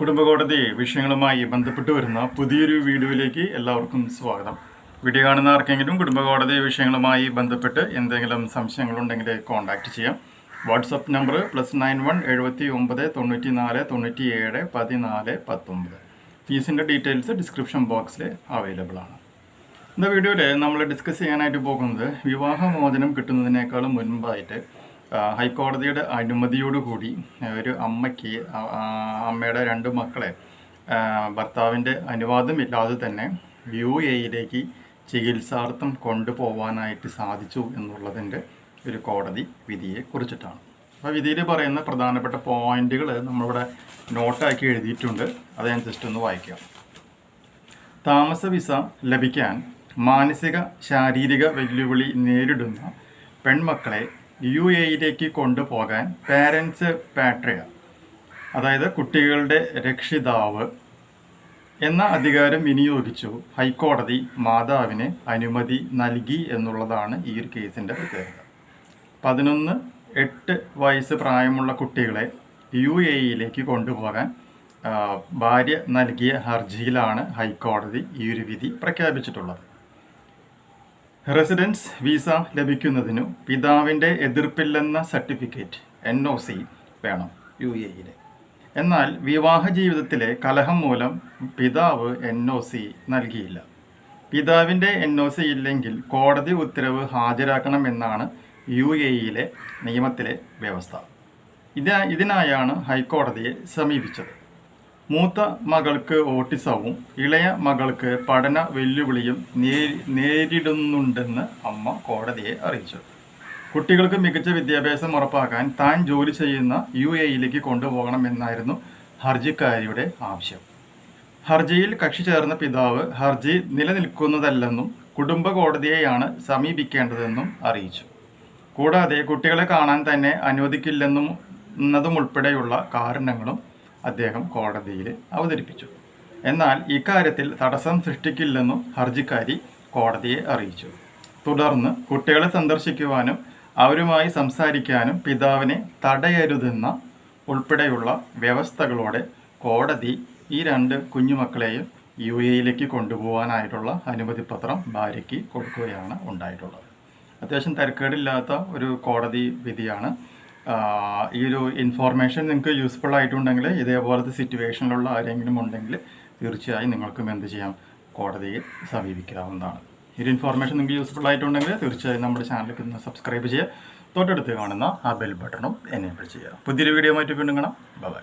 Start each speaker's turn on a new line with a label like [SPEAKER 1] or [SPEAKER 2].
[SPEAKER 1] കുടുംബകോടതി വിഷയങ്ങളുമായി ബന്ധപ്പെട്ട് വരുന്ന പുതിയൊരു വീഡിയോയിലേക്ക് എല്ലാവർക്കും സ്വാഗതം. വീഡിയോ കാണുന്ന ആർക്കെങ്കിലും കുടുംബകോടതി വിഷയങ്ങളുമായി ബന്ധപ്പെട്ട് എന്തെങ്കിലും സംശയങ്ങളുണ്ടെങ്കിൽ കോൺടാക്റ്റ് ചെയ്യാം. WhatsApp number plus nine one എഴുപത്തി ഒമ്പത് തൊണ്ണൂറ്റി നാല് തൊണ്ണൂറ്റി ഏഴ് പതിനാല് പത്തൊമ്പത്. ഫീസിന്റെ ഡീറ്റെയിൽസ് ഡിസ്ക്രിപ്ഷൻ ബോക്സിൽ അവൈലബിൾ ആണ്. ഇന്ന വീഡിയോയിൽ നമ്മൾ ഡിസ്കസ് ചെയ്യാനായിട്ട് പോകുന്നത് വിവാഹമോചനം കിട്ടുന്നതിനേക്കാളും മുൻപായിട്ട് ഹൈക്കോടതിയുടെ അനുമതിയോടുകൂടി ഒരു അമ്മയ്ക്ക് അമ്മയുടെ രണ്ട് മക്കളെ ഭർത്താവിന്റെ അനുവാദമില്ലാതെ തന്നെ യു എയിലേക്ക് ചികിത്സാർത്ഥം കൊണ്ടുപോകാനായിട്ട് സാധിച്ചു എന്നുള്ളതിന്റെ ഒരു കോടതി വിധിയെ കുറിച്ചിട്ടാണ്. അപ്പോൾ വിധിയിൽ പറയുന്ന പ്രധാനപ്പെട്ട പോയിന്റുകൾ നമ്മളിവിടെ നോട്ടാക്കി എഴുതിയിട്ടുണ്ട്. അത് ജസ്റ്റ് ഒന്ന് വായിക്കാം. താമസ വിസ ലഭിക്കാൻ മാനസിക ശാരീരിക വെല്ലുവിളി നേരിടുന്ന പെൺമക്കളെ യു എയിലേക്ക് കൊണ്ടുപോകാൻ പാരൻസ് പാട്രിയ അതായത് കുട്ടികളുടെ രക്ഷിതാവ് എന്ന അധികാരം വിനിയോഗിച്ചു. ഹൈക്കോടതി മാതാവിന് അനുമതി നൽകി എന്നുള്ളതാണ് ഈ ഒരു കേസിന്റെ പ്രത്യേകത. പതിനൊന്ന് എട്ട് വയസ്സ് പ്രായമുള്ള കുട്ടികളെ യു എയിലേക്ക് കൊണ്ടുപോകാൻ ഭാര്യ നൽകിയ ഹർജിയിലാണ് ഹൈക്കോടതി ഈ ഒരു വിധി പ്രഖ്യാപിച്ചിട്ടുള്ളത്. റെസിഡൻസ് വിസ ലഭിക്കുന്നതിനു പിതാവിന്റെ എതിർപ്പില്ലെന്ന സർട്ടിഫിക്കറ്റ് എൻ ഒ സി വേണം യു എയിൽ എന്നാൽ വിവാഹ ജീവിതത്തിലെ കലഹം മൂലം പിതാവ് എൻ ഒ സി നൽകിയില്ല. പിതാവിന്റെ എൻ ഒ സി ഇല്ലെങ്കിൽ കോടതി ഉത്തരവ് ഹാജരാക്കണമെന്നാണ് യു എയിലെ നിയമത്തിലെ വ്യവസ്ഥ. ഇത് ഇതിനായാണ് ഹൈക്കോടതിയെ സമീപിച്ചത്. മൂത്ത മകൾക്ക് ഓട്ടിസവും ഇളയ മകൾക്ക് പഠന വെല്ലുവിളിയും നേരിടുന്നുണ്ടെന്ന് അമ്മ കോടതിയെ അറിയിച്ചു. കുട്ടികൾക്ക് മികച്ച വിദ്യാഭ്യാസം ഉറപ്പാക്കാൻ താൻ ജോലി ചെയ്യുന്ന യു എയിലേക്ക് കൊണ്ടുപോകണമെന്നായിരുന്നു ഹർജിക്കാരിയുടെ ആവശ്യം. ഹർജിയിൽ കക്ഷി ചേർന്ന പിതാവ് ഹർജി നിലനിൽക്കുന്നതല്ലെന്നും കുടുംബ കോടതിയെയാണ് സമീപിക്കേണ്ടതെന്നും അറിയിച്ചു. കൂടാതെ കുട്ടികളെ കാണാൻ തന്നെ അനുവദിക്കില്ലെന്നും എന്നതുമുൾപ്പെടെയുള്ള കാരണങ്ങളും അദ്ദേഹം കോടതിയിൽ അവതരിപ്പിച്ചു. എന്നാൽ ഇക്കാര്യത്തിൽ തടസ്സം സൃഷ്ടിക്കില്ലെന്നും ഹർജിക്കാരി കോടതിയെ അറിയിച്ചു. തുടർന്ന് കുട്ടികളെ സന്ദർശിക്കുവാനും അവരുമായി സംസാരിക്കാനും പിതാവിനെ തടയരുതെന്ന ഉൾപ്പെടെയുള്ള വ്യവസ്ഥകളോടെ കോടതി ഈ രണ്ട് കുഞ്ഞുമക്കളെയും യു എയിലേക്ക് കൊണ്ടുപോകാനായിട്ടുള്ള അനുമതി പത്രം ഭാര്യയ്ക്ക് കൊടുക്കുകയാണ് ഉണ്ടായിട്ടുള്ളത്. അത്യാവശ്യം തിരക്കേടില്ലാത്ത ഒരു കോടതി വിധിയാണ് ഈ ഒരു ഇൻഫോർമേഷൻ നിങ്ങൾക്ക് യൂസ്ഫുൾ ആയിട്ടുണ്ടെങ്കിൽ ഇതേപോലത്തെ സിറ്റുവേഷനിലുള്ള ആരെങ്കിലും ഉണ്ടെങ്കിൽ തീർച്ചയായും നിങ്ങൾക്കും എന്ത് ചെയ്യാം? കോടതിയെ സമീപിക്കാവുന്നതാണ്. ഈ ഒരു ഇൻഫോർമേഷൻ നിങ്ങൾക്ക് യൂസ്ഫുൾ ആയിട്ടുണ്ടെങ്കിൽ തീർച്ചയായും നമ്മുടെ ചാനലിൽ ഒന്ന് സബ്സ്ക്രൈബ് ചെയ്യുക. തൊട്ടടുത്ത് കാണുന്ന ആ ബെൽ ബട്ടണും എനേബിൾ ചെയ്യുക. പുതിയൊരു വീഡിയോ ആയിട്ട് വീണ്ടും കാണാം. ബൈ